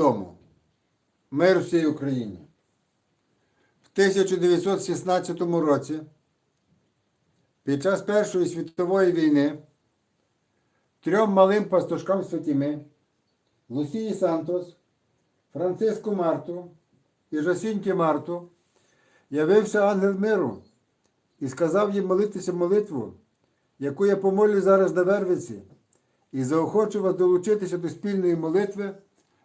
тому. Мир всій Україні. В 1916 році, під час Першої світової війни, трьом малим пастушкам Святіми, Лусії Сантос, Франциску Марту і Жасінті Марту, явився ангел миру і сказав їм молитися молитву, яку я помолю зараз на Вервиці, і заохочу вас долучитися до спільної молитви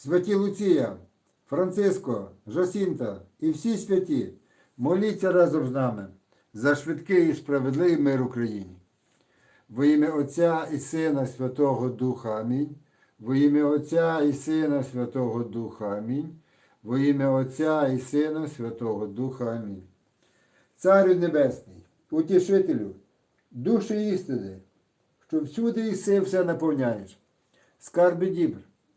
Святі Луція, Франциско, Жосінта і всі святі, моліться разом з нами за швидкий і справедливий мир Україні. Во ім'я Отця і Сина Святого Духа Амінь. Во ім'я Отця і Сина Святого Духа Амінь. Во ім'я Отця і Сина Святого Духа Амінь. Царю Небесний, утішителю, душі істини, що всюди іси все наповняєш. Скарби дібр,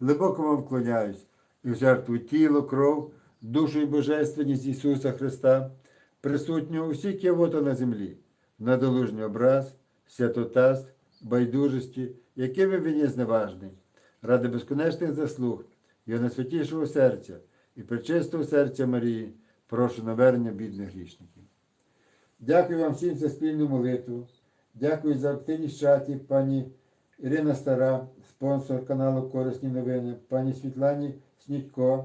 Глибоко вам вклоняюсь і в жертву тіло, кров, душу і божественність Ісуса Христа, присутнього у всій кивота на землі, надолужній образ, святотаст, байдужості, якими він є зневажний, ради безконечних заслуг, його найсвятішого серця і пречистого серця Марії, прошу навернення бідних грішників. Дякую вам всім за спільну молитву. Дякую за активність чаті, пані Ірина Стара, спонсор каналу Корисні новини, пані Світлані Снідько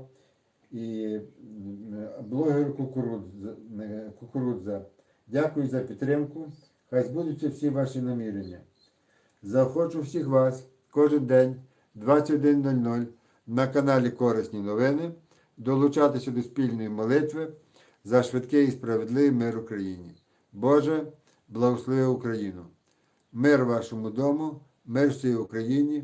і м, блогер Кукурудза. е, Кукурудза. Дякую за підтримку. Хай збудуться всі ваші намірення. Заохочу всіх вас кожен день 21.00 на каналі Корисні новини долучатися до спільної молитви за швидкий і справедливий мир Україні. Боже, благослови Україну. Мир вашому дому, мир всій Україні.